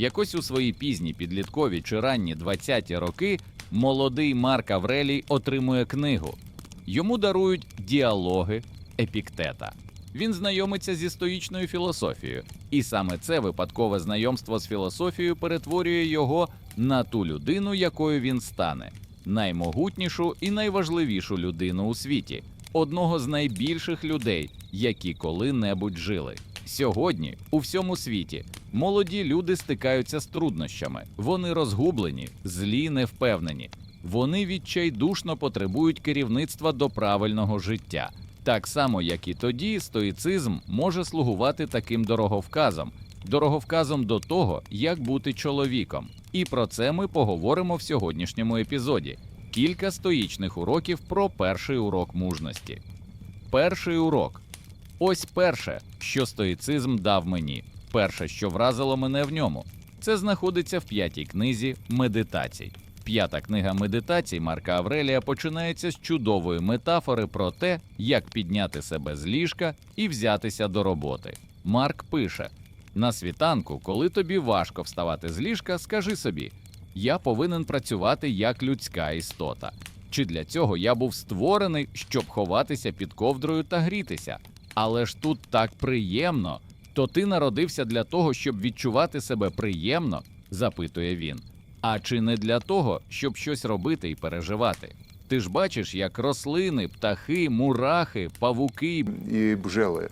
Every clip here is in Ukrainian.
Якось у свої пізні підліткові чи ранні 20-ті роки молодий Марк Аврелій отримує книгу. Йому дарують діалоги Епіктета. Він знайомиться зі стоїчною філософією, і саме це випадкове знайомство з філософією перетворює його на ту людину, якою він стане наймогутнішу і найважливішу людину у світі, одного з найбільших людей, які коли-небудь жили. Сьогодні у всьому світі молоді люди стикаються з труднощами. Вони розгублені, злі, невпевнені. Вони відчайдушно потребують керівництва до правильного життя. Так само, як і тоді, стоїцизм може слугувати таким дороговказом, дороговказом до того, як бути чоловіком. І про це ми поговоримо в сьогоднішньому епізоді. Кілька стоїчних уроків про перший урок мужності. Перший урок. Ось перше, що стоїцизм дав мені. Перше, що вразило мене в ньому, це знаходиться в п'ятій книзі медитацій. П'ята книга медитацій Марка Аврелія починається з чудової метафори про те, як підняти себе з ліжка і взятися до роботи. Марк пише: на світанку, коли тобі важко вставати з ліжка, скажи собі: я повинен працювати як людська істота. Чи для цього я був створений, щоб ховатися під ковдрою та грітися? Але ж тут так приємно. То ти народився для того, щоб відчувати себе приємно? запитує він. А чи не для того, щоб щось робити і переживати? Ти ж бачиш, як рослини, птахи, мурахи, павуки і бжели.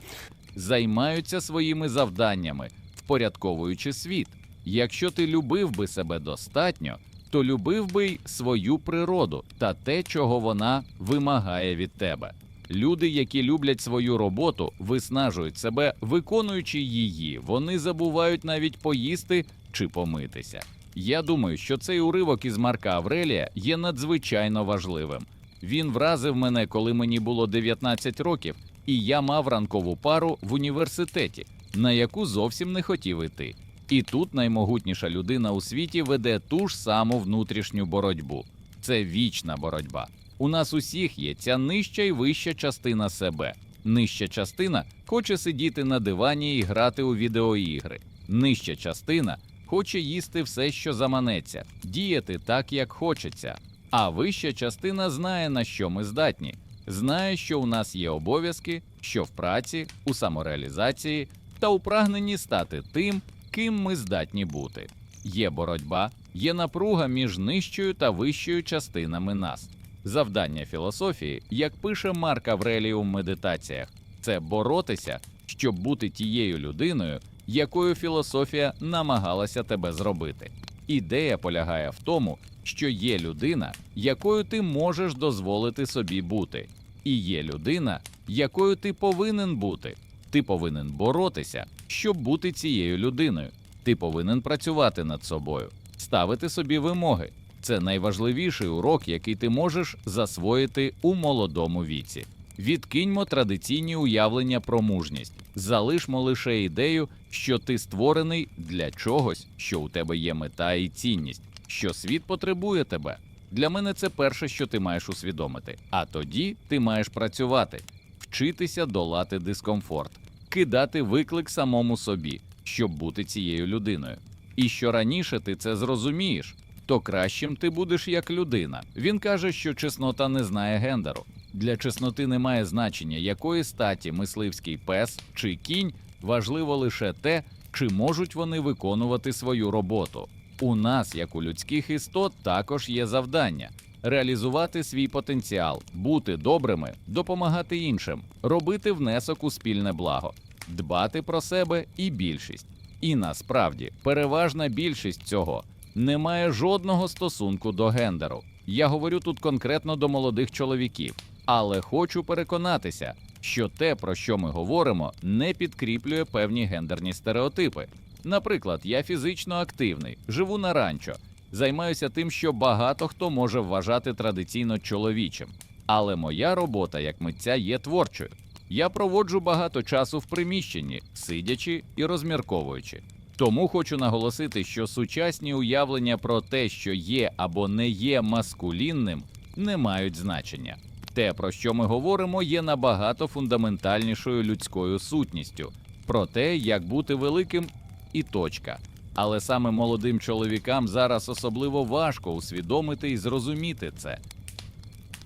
займаються своїми завданнями, впорядковуючи світ. Якщо ти любив би себе достатньо, то любив би й свою природу та те, чого вона вимагає від тебе. Люди, які люблять свою роботу, виснажують себе, виконуючи її. Вони забувають навіть поїсти чи помитися. Я думаю, що цей уривок із Марка Аврелія є надзвичайно важливим. Він вразив мене, коли мені було 19 років, і я мав ранкову пару в університеті, на яку зовсім не хотів іти. І тут наймогутніша людина у світі веде ту ж саму внутрішню боротьбу. Це вічна боротьба. У нас усіх є ця нижча і вища частина себе. Нижча частина хоче сидіти на дивані і грати у відеоігри. Нижча частина хоче їсти все, що заманеться, діяти так, як хочеться. А вища частина знає, на що ми здатні, знає, що у нас є обов'язки, що в праці, у самореалізації та у прагненні стати тим, ким ми здатні бути. Є боротьба, є напруга між нижчою та вищою частинами нас. Завдання філософії, як пише Марк Аврелій у медитаціях, це боротися, щоб бути тією людиною, якою філософія намагалася тебе зробити. Ідея полягає в тому, що є людина, якою ти можеш дозволити собі бути, і є людина, якою ти повинен бути. Ти повинен боротися, щоб бути цією людиною. Ти повинен працювати над собою, ставити собі вимоги. Це найважливіший урок, який ти можеш засвоїти у молодому віці. Відкиньмо традиційні уявлення про мужність, залишмо лише ідею, що ти створений для чогось, що у тебе є мета і цінність, що світ потребує тебе. Для мене це перше, що ти маєш усвідомити. А тоді ти маєш працювати, вчитися долати дискомфорт, кидати виклик самому собі, щоб бути цією людиною. І що раніше ти це зрозумієш, то кращим ти будеш як людина. Він каже, що чеснота не знає гендеру. Для чесноти немає значення, якої статі мисливський пес чи кінь, важливо лише те, чи можуть вони виконувати свою роботу. У нас, як у людських істот, також є завдання реалізувати свій потенціал, бути добрими, допомагати іншим, робити внесок у спільне благо, дбати про себе і більшість. І насправді переважна більшість цього не має жодного стосунку до гендеру. Я говорю тут конкретно до молодих чоловіків, але хочу переконатися, що те, про що ми говоримо, не підкріплює певні гендерні стереотипи. Наприклад, я фізично активний, живу на ранчо, займаюся тим, що багато хто може вважати традиційно чоловічим. Але моя робота як митця є творчою. Я проводжу багато часу в приміщенні, сидячи і розмірковуючи. Тому хочу наголосити, що сучасні уявлення про те, що є або не є маскулінним, не мають значення. Те, про що ми говоримо, є набагато фундаментальнішою людською сутністю про те, як бути великим і точка. Але саме молодим чоловікам зараз особливо важко усвідомити і зрозуміти це.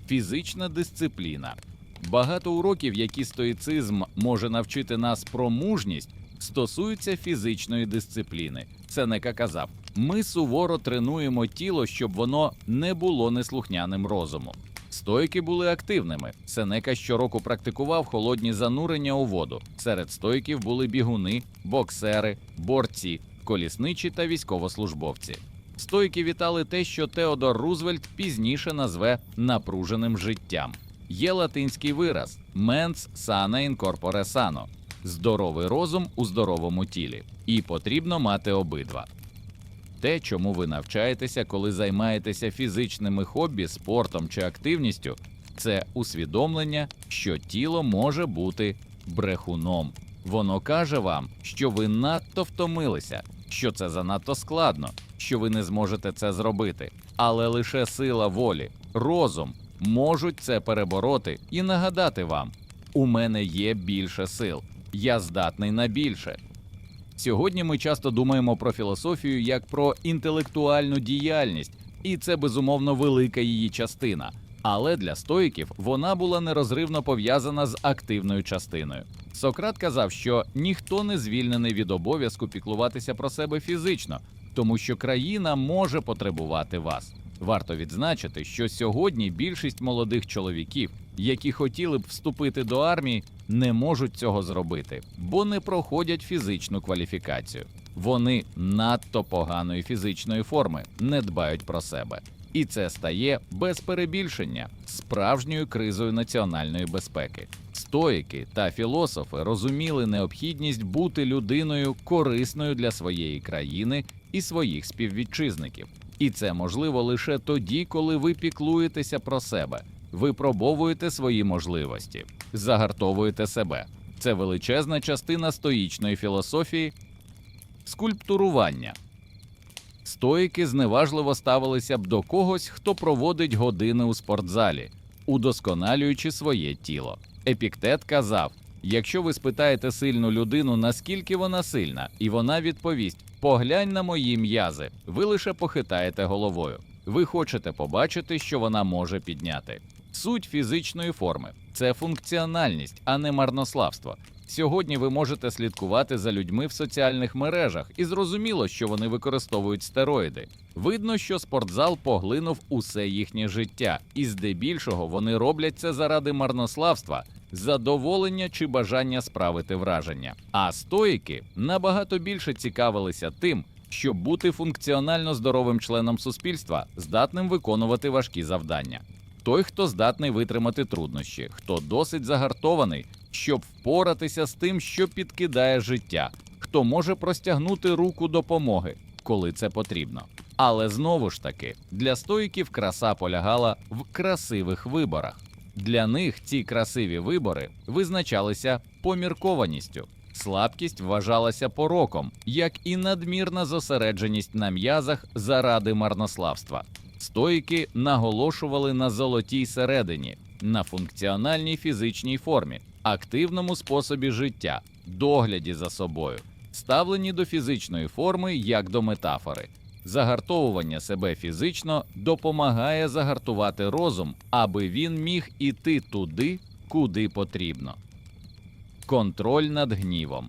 Фізична дисципліна. Багато уроків, які стоїцизм може навчити нас про мужність, стосуються фізичної дисципліни. Сенека казав: ми суворо тренуємо тіло, щоб воно не було неслухняним розумом. Стойки були активними. Сенека щороку практикував холодні занурення у воду. Серед стойків були бігуни, боксери, борці, колісничі та військовослужбовці. Стойки вітали те, що Теодор Рузвельт пізніше назве напруженим життям. Є латинський вираз mens sana in corpore sano – здоровий розум у здоровому тілі, і потрібно мати обидва. Те, чому ви навчаєтеся, коли займаєтеся фізичними хобі, спортом чи активністю, це усвідомлення, що тіло може бути брехуном. Воно каже вам, що ви надто втомилися, що це занадто складно, що ви не зможете це зробити. Але лише сила волі, розум можуть це перебороти і нагадати вам: у мене є більше сил, я здатний на більше. Сьогодні ми часто думаємо про філософію як про інтелектуальну діяльність, і це безумовно велика її частина. Але для стоїків вона була нерозривно пов'язана з активною частиною. Сократ казав, що ніхто не звільнений від обов'язку піклуватися про себе фізично, тому що країна може потребувати вас. Варто відзначити, що сьогодні більшість молодих чоловіків, які хотіли б вступити до армії, не можуть цього зробити, бо не проходять фізичну кваліфікацію. Вони надто поганої фізичної форми, не дбають про себе. І це стає без перебільшення справжньою кризою національної безпеки. Стоїки та філософи розуміли необхідність бути людиною корисною для своєї країни і своїх співвітчизників. І це можливо лише тоді, коли ви піклуєтеся про себе, випробовуєте свої можливості, загартовуєте себе. Це величезна частина стоїчної філософії скульптурування. Стоїки зневажливо ставилися б до когось, хто проводить години у спортзалі, удосконалюючи своє тіло. Епіктет казав: якщо ви спитаєте сильну людину, наскільки вона сильна, і вона відповість: поглянь на мої м'язи, ви лише похитаєте головою. Ви хочете побачити, що вона може підняти. Суть фізичної форми це функціональність, а не марнославство. Сьогодні ви можете слідкувати за людьми в соціальних мережах, і зрозуміло, що вони використовують стероїди. Видно, що спортзал поглинув усе їхнє життя, і здебільшого вони роблять це заради марнославства, задоволення чи бажання справити враження. А стоїки набагато більше цікавилися тим, щоб бути функціонально здоровим членом суспільства, здатним виконувати важкі завдання. Той, хто здатний витримати труднощі, хто досить загартований, щоб впоратися з тим, що підкидає життя, хто може простягнути руку допомоги, коли це потрібно. Але знову ж таки, для стоїків краса полягала в красивих виборах. Для них ці красиві вибори визначалися поміркованістю. Слабкість вважалася пороком, як і надмірна зосередженість на м'язах заради марнославства. Стоїки наголошували на золотій середині, на функціональній фізичній формі, активному способі життя, догляді за собою, ставлені до фізичної форми як до метафори. Загартовування себе фізично допомагає загартувати розум, аби він міг іти туди, куди потрібно. Контроль над гнівом.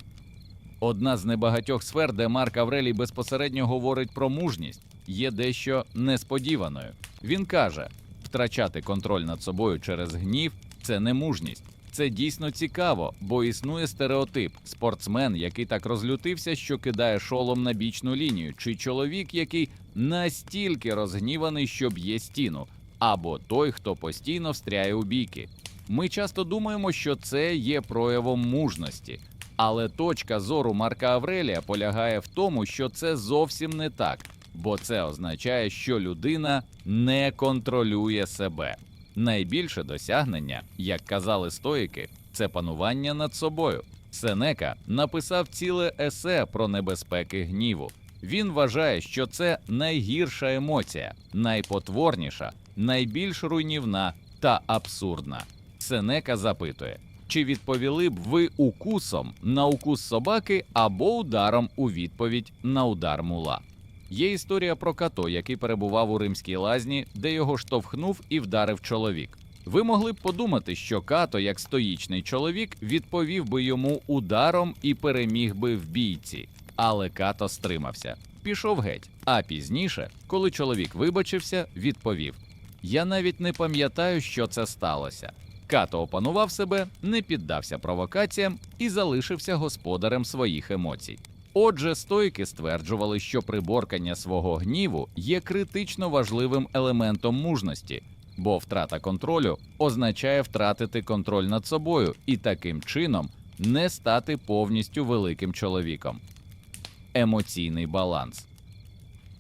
Одна з небагатьох сфер, де Марк Аврелій безпосередньо говорить про мужність, є дещо несподіваною. Він каже: втрачати контроль над собою через гнів це не мужність. Це дійсно цікаво, бо існує стереотип: спортсмен, який так розлютився, що кидає шолом на бічну лінію, чи чоловік, який настільки розгніваний, що б'є стіну, або той, хто постійно встряє у бійки. Ми часто думаємо, що це є проявом мужності. Але точка зору Марка Аврелія полягає в тому, що це зовсім не так, бо це означає, що людина не контролює себе. Найбільше досягнення, як казали стоїки, це панування над собою. Сенека написав ціле есе про небезпеки гніву. Він вважає, що це найгірша емоція, найпотворніша, найбільш руйнівна та абсурдна. Сенека запитує, Чи відповіли б ви укусом на укус собаки або ударом у відповідь на удар мула? Є історія про като, який перебував у римській лазні, де його штовхнув і вдарив чоловік. Ви могли б подумати, що като, як стоїчний чоловік, відповів би йому ударом і переміг би в бійці. Але като стримався, пішов геть. А пізніше, коли чоловік вибачився, відповів: Я навіть не пам'ятаю, що це сталося. Като опанував себе, не піддався провокаціям і залишився господарем своїх емоцій. Отже, стойки стверджували, що приборкання свого гніву є критично важливим елементом мужності, бо втрата контролю означає втратити контроль над собою і таким чином не стати повністю великим чоловіком. Емоційний баланс.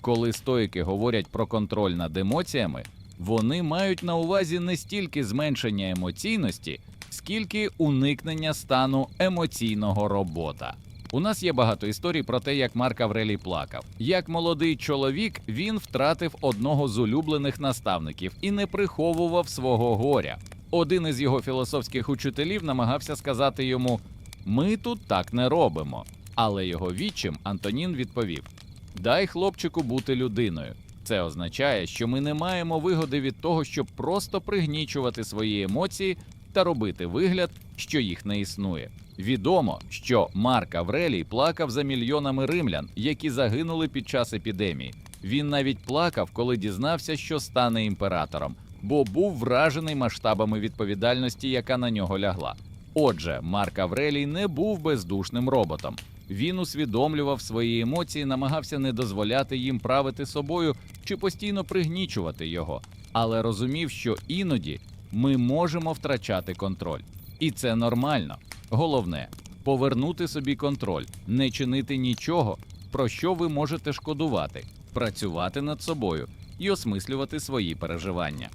Коли стоїки говорять про контроль над емоціями, вони мають на увазі не стільки зменшення емоційності, скільки уникнення стану емоційного робота. У нас є багато історій про те, як Марк Аврелій плакав. Як молодий чоловік він втратив одного з улюблених наставників і не приховував свого горя. Один із його філософських учителів намагався сказати йому: Ми тут так не робимо. Але його відчим Антонін відповів: Дай хлопчику бути людиною. Це означає, що ми не маємо вигоди від того, щоб просто пригнічувати свої емоції та робити вигляд, що їх не існує. Відомо, що Марк Аврелій плакав за мільйонами римлян, які загинули під час епідемії. Він навіть плакав, коли дізнався, що стане імператором, бо був вражений масштабами відповідальності, яка на нього лягла. Отже, Марк Аврелій не був бездушним роботом. Він усвідомлював свої емоції, намагався не дозволяти їм правити собою чи постійно пригнічувати його, але розумів, що іноді ми можемо втрачати контроль. І це нормально. Головне повернути собі контроль, не чинити нічого, про що ви можете шкодувати, працювати над собою і осмислювати свої переживання.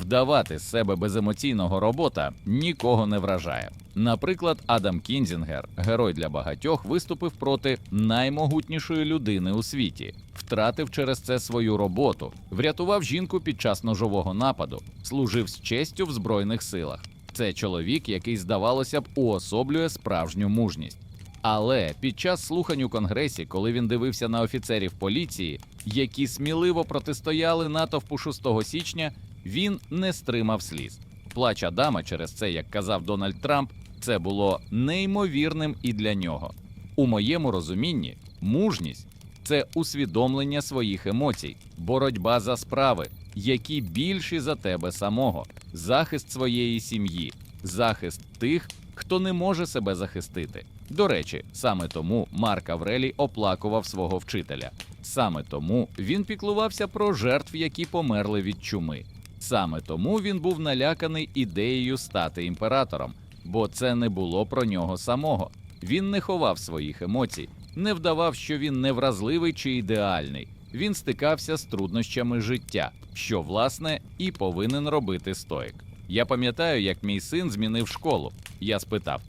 Вдавати з себе беземоційного робота нікого не вражає. Наприклад, Адам Кінзінгер, герой для багатьох, виступив проти наймогутнішої людини у світі, втратив через це свою роботу, врятував жінку під час ножового нападу, служив з честю в збройних силах. Це чоловік, який, здавалося б, уособлює справжню мужність. Але під час слухань у конгресі, коли він дивився на офіцерів поліції, які сміливо протистояли натовпу 6 січня, він не стримав сліз. Плач Адама через це, як казав Дональд Трамп, це було неймовірним і для нього. У моєму розумінні, мужність це усвідомлення своїх емоцій, боротьба за справи, які більші за тебе самого, захист своєї сім'ї, захист тих, хто не може себе захистити. До речі, саме тому Марк Аврелій оплакував свого вчителя. Саме тому він піклувався про жертв, які померли від чуми. Саме тому він був наляканий ідеєю стати імператором, бо це не було про нього самого. Він не ховав своїх емоцій, не вдавав, що він невразливий чи ідеальний. Він стикався з труднощами життя, що власне і повинен робити стоїк. Я пам'ятаю, як мій син змінив школу. Я спитав: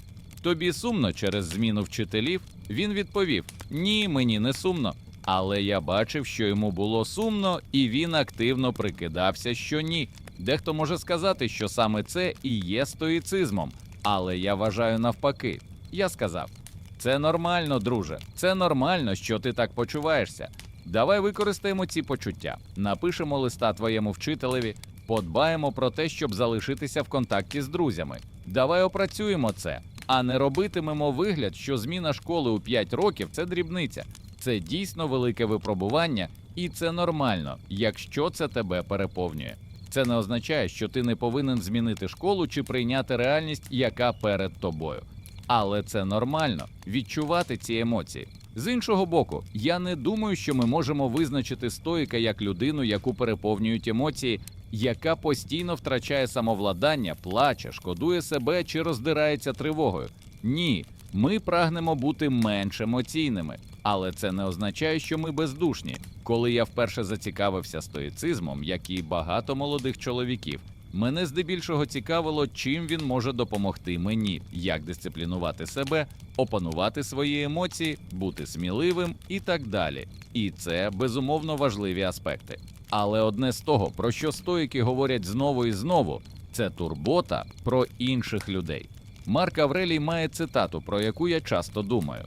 тобі сумно через зміну вчителів? Він відповів: Ні, мені не сумно. Але я бачив, що йому було сумно, і він активно прикидався, що ні. Дехто може сказати, що саме це і є стоїцизмом, але я вважаю навпаки. Я сказав: це нормально, друже, це нормально, що ти так почуваєшся. Давай використаємо ці почуття, напишемо листа твоєму вчителеві, подбаємо про те, щоб залишитися в контакті з друзями. Давай опрацюємо це, а не робитимемо вигляд, що зміна школи у 5 років це дрібниця. Це дійсно велике випробування, і це нормально, якщо це тебе переповнює. Це не означає, що ти не повинен змінити школу чи прийняти реальність, яка перед тобою. Але це нормально відчувати ці емоції. З іншого боку, я не думаю, що ми можемо визначити стоїка як людину, яку переповнюють емоції, яка постійно втрачає самовладання, плаче, шкодує себе чи роздирається тривогою. Ні, ми прагнемо бути менш емоційними, але це не означає, що ми бездушні. Коли я вперше зацікавився стоїцизмом, як і багато молодих чоловіків, мене здебільшого цікавило, чим він може допомогти мені, як дисциплінувати себе, опанувати свої емоції, бути сміливим і так далі. І це безумовно важливі аспекти. Але одне з того, про що стоїки говорять знову і знову, це турбота про інших людей. Марк Аврелій має цитату, про яку я часто думаю: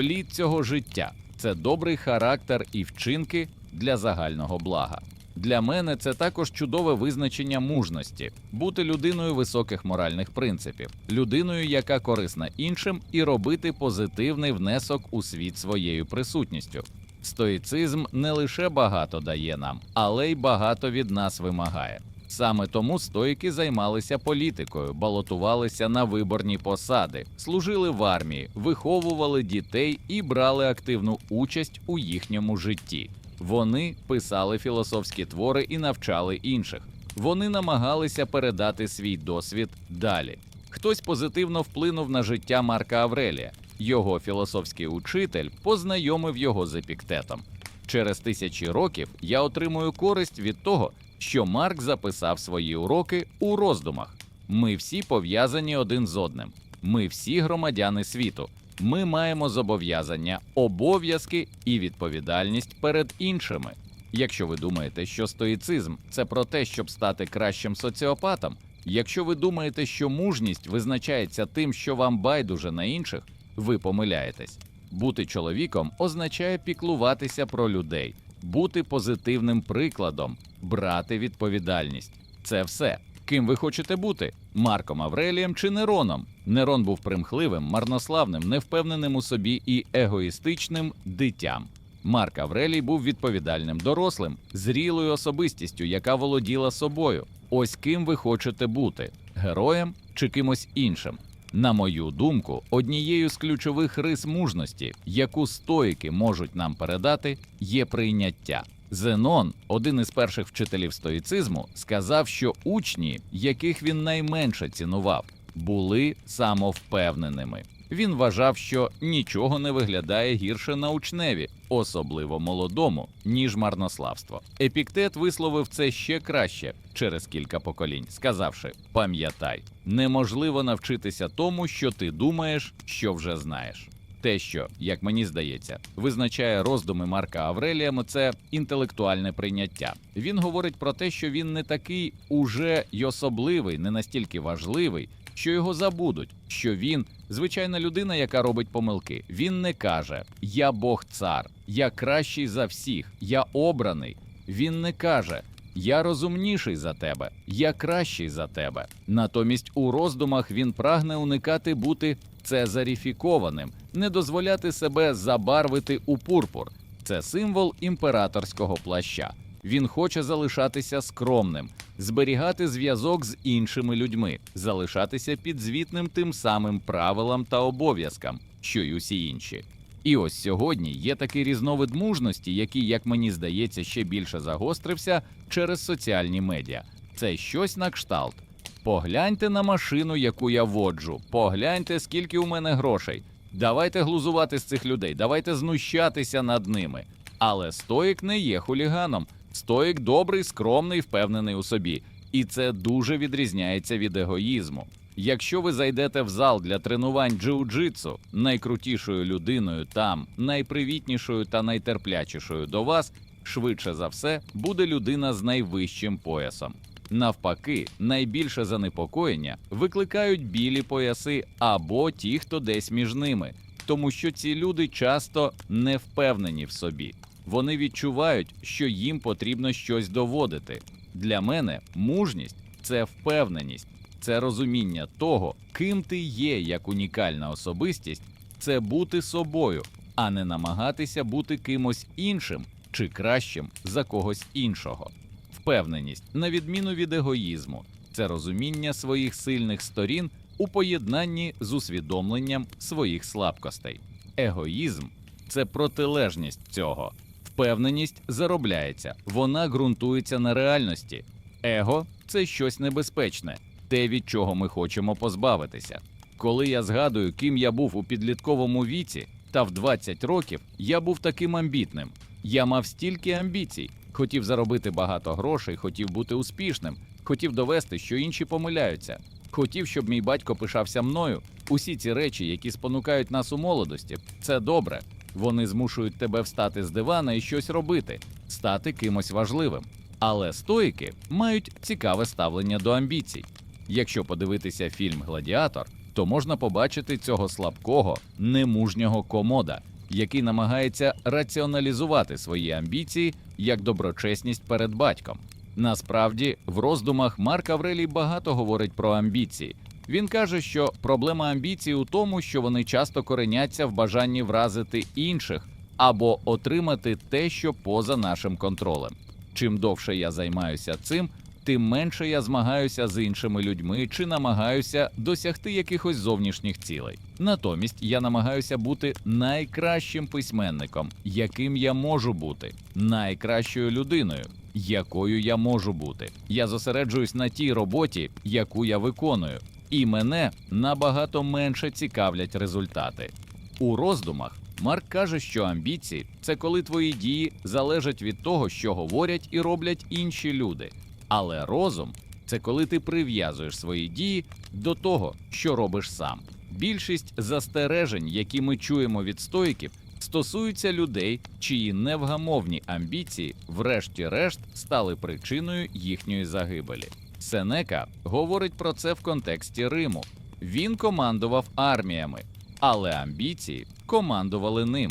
плід цього життя це добрий характер і вчинки для загального блага. Для мене це також чудове визначення мужності бути людиною високих моральних принципів, людиною, яка корисна іншим, і робити позитивний внесок у світ своєю присутністю. Стоїцизм не лише багато дає нам, але й багато від нас вимагає. Саме тому стоїки займалися політикою, балотувалися на виборні посади, служили в армії, виховували дітей і брали активну участь у їхньому житті. Вони писали філософські твори і навчали інших. Вони намагалися передати свій досвід далі. Хтось позитивно вплинув на життя Марка Аврелія. Його філософський учитель познайомив його з епіктетом. Через тисячі років я отримую користь від того, що Марк записав свої уроки у роздумах. Ми всі пов'язані один з одним. Ми всі громадяни світу. Ми маємо зобов'язання, обов'язки і відповідальність перед іншими. Якщо ви думаєте, що стоїцизм це про те, щоб стати кращим соціопатом, якщо ви думаєте, що мужність визначається тим, що вам байдуже на інших, ви помиляєтесь. Бути чоловіком означає піклуватися про людей, бути позитивним прикладом, брати відповідальність. Це все. Ким ви хочете бути? Марком Аврелієм чи Нероном? Нерон був примхливим, марнославним, невпевненим у собі і егоїстичним дитям. Марк Аврелій був відповідальним дорослим, зрілою особистістю, яка володіла собою. Ось ким ви хочете бути героєм чи кимось іншим. На мою думку, однією з ключових рис мужності, яку стоїки можуть нам передати, є прийняття. Зенон, один із перших вчителів стоїцизму, сказав, що учні, яких він найменше цінував, були самовпевненими. Він вважав, що нічого не виглядає гірше на учневі, особливо молодому, ніж марнославство. Епіктет висловив це ще краще через кілька поколінь, сказавши: пам'ятай, неможливо навчитися тому, що ти думаєш, що вже знаєш. Те, що, як мені здається, визначає роздуми Марка Аврелія, це інтелектуальне прийняття. Він говорить про те, що він не такий уже й особливий, не настільки важливий, що його забудуть, що він звичайна людина, яка робить помилки. Він не каже: Я Бог цар, я кращий за всіх, я обраний. Він не каже. Я розумніший за тебе, я кращий за тебе. Натомість у роздумах він прагне уникати бути цезаріфікованим, не дозволяти себе забарвити у пурпур. Це символ імператорського плаща. Він хоче залишатися скромним, зберігати зв'язок з іншими людьми, залишатися підзвітним тим самим правилам та обов'язкам, що й усі інші. І ось сьогодні є такий різновид мужності, який, як мені здається, ще більше загострився через соціальні медіа. Це щось на кшталт. Погляньте на машину, яку я воджу. Погляньте, скільки у мене грошей. Давайте глузувати з цих людей, давайте знущатися над ними. Але стоїк не є хуліганом. Стоїк добрий, скромний, впевнений у собі. І це дуже відрізняється від егоїзму. Якщо ви зайдете в зал для тренувань джиу-джитсу, найкрутішою людиною там, найпривітнішою та найтерплячішою до вас, швидше за все, буде людина з найвищим поясом. Навпаки, найбільше занепокоєння викликають білі пояси або ті, хто десь між ними, тому що ці люди часто не впевнені в собі. Вони відчувають, що їм потрібно щось доводити. Для мене мужність це впевненість, це розуміння того, ким ти є як унікальна особистість, це бути собою, а не намагатися бути кимось іншим чи кращим за когось іншого. Впевненість, на відміну від егоїзму, це розуміння своїх сильних сторін у поєднанні з усвідомленням своїх слабкостей. Егоїзм це протилежність цього. Впевненість заробляється, вона ґрунтується на реальності. Его це щось небезпечне, те, від чого ми хочемо позбавитися. Коли я згадую, ким я був у підлітковому віці, та в 20 років я був таким амбітним. Я мав стільки амбіцій, хотів заробити багато грошей, хотів бути успішним, хотів довести, що інші помиляються. Хотів, щоб мій батько пишався мною. Усі ці речі, які спонукають нас у молодості, це добре. Вони змушують тебе встати з дивана і щось робити, стати кимось важливим. Але стоїки мають цікаве ставлення до амбіцій. Якщо подивитися фільм Гладіатор, то можна побачити цього слабкого, немужнього комода, який намагається раціоналізувати свої амбіції як доброчесність перед батьком. Насправді, в роздумах Марк Аврелій багато говорить про амбіції. Він каже, що проблема амбіцій у тому, що вони часто кореняться в бажанні вразити інших або отримати те, що поза нашим контролем. Чим довше я займаюся цим, тим менше я змагаюся з іншими людьми чи намагаюся досягти якихось зовнішніх цілей. Натомість я намагаюся бути найкращим письменником, яким я можу бути, найкращою людиною, якою я можу бути. Я зосереджуюсь на тій роботі, яку я виконую, і мене набагато менше цікавлять результати. У роздумах Марк каже, що амбіції це коли твої дії залежать від того, що говорять і роблять інші люди. Але розум це коли ти прив'язуєш свої дії до того, що робиш сам. Більшість застережень, які ми чуємо від стоїків, стосуються людей, чиї невгамовні амбіції, врешті-решт, стали причиною їхньої загибелі. Сенека говорить про це в контексті Риму. Він командував арміями, але амбіції командували ним.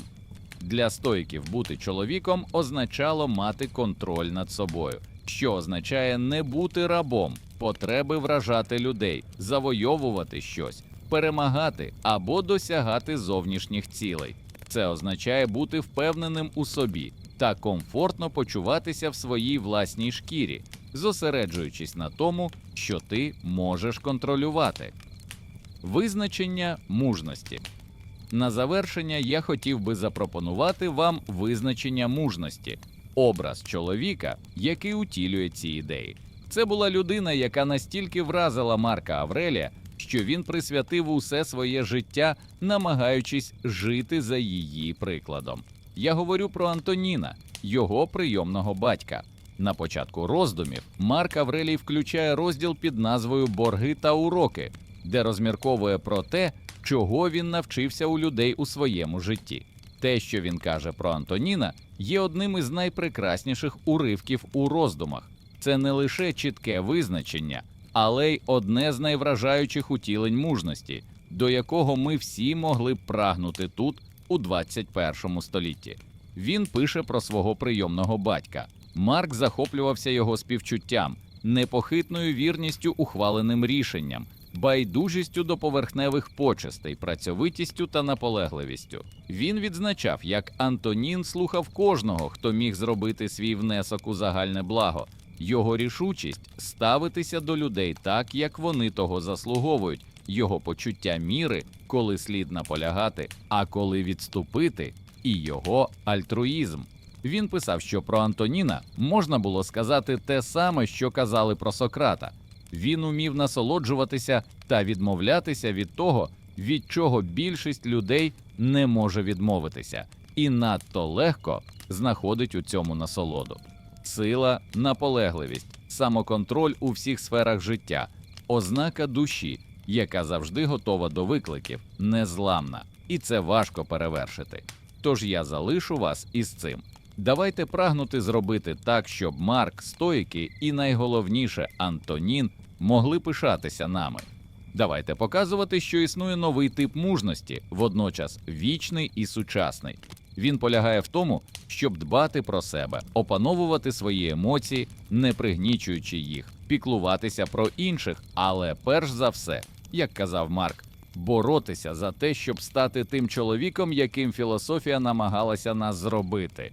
Для стоїків бути чоловіком означало мати контроль над собою, що означає не бути рабом, потреби вражати людей, завойовувати щось, перемагати або досягати зовнішніх цілей. Це означає бути впевненим у собі та комфортно почуватися в своїй власній шкірі, зосереджуючись на тому, що ти можеш контролювати. Визначення мужності. На завершення я хотів би запропонувати вам визначення мужності, образ чоловіка, який утілює ці ідеї. Це була людина, яка настільки вразила Марка Аврелія, що він присвятив усе своє життя, намагаючись жити за її прикладом. Я говорю про Антоніна, його прийомного батька. На початку роздумів Марк Аврелій включає розділ під назвою Борги та уроки, де розмірковує про те, чого він навчився у людей у своєму житті. Те, що він каже про Антоніна, є одним із найпрекрасніших уривків у роздумах. Це не лише чітке визначення, але й одне з найвражаючих утілень мужності, до якого ми всі могли б прагнути тут, у 21 столітті. Він пише про свого прийомного батька. Марк захоплювався його співчуттям, непохитною вірністю ухваленим рішенням, байдужістю до поверхневих почестей, працьовитістю та наполегливістю. Він відзначав, як Антонін слухав кожного, хто міг зробити свій внесок у загальне благо. Його рішучість ставитися до людей так, як вони того заслуговують, його почуття міри, коли слід наполягати, а коли відступити, і його альтруїзм. Він писав, що про Антоніна можна було сказати те саме, що казали про Сократа. Він умів насолоджуватися та відмовлятися від того, від чого більшість людей не може відмовитися, і надто легко знаходить у цьому насолоду. Сила, наполегливість, самоконтроль у всіх сферах життя, ознака душі, яка завжди готова до викликів, незламна, і це важко перевершити. Тож я залишу вас із цим. Давайте прагнути зробити так, щоб Марк, стоїки і найголовніше Антонін могли пишатися нами. Давайте показувати, що існує новий тип мужності, водночас вічний і сучасний. Він полягає в тому, щоб дбати про себе, опановувати свої емоції, не пригнічуючи їх, піклуватися про інших, але перш за все, як казав Марк, боротися за те, щоб стати тим чоловіком, яким філософія намагалася нас зробити.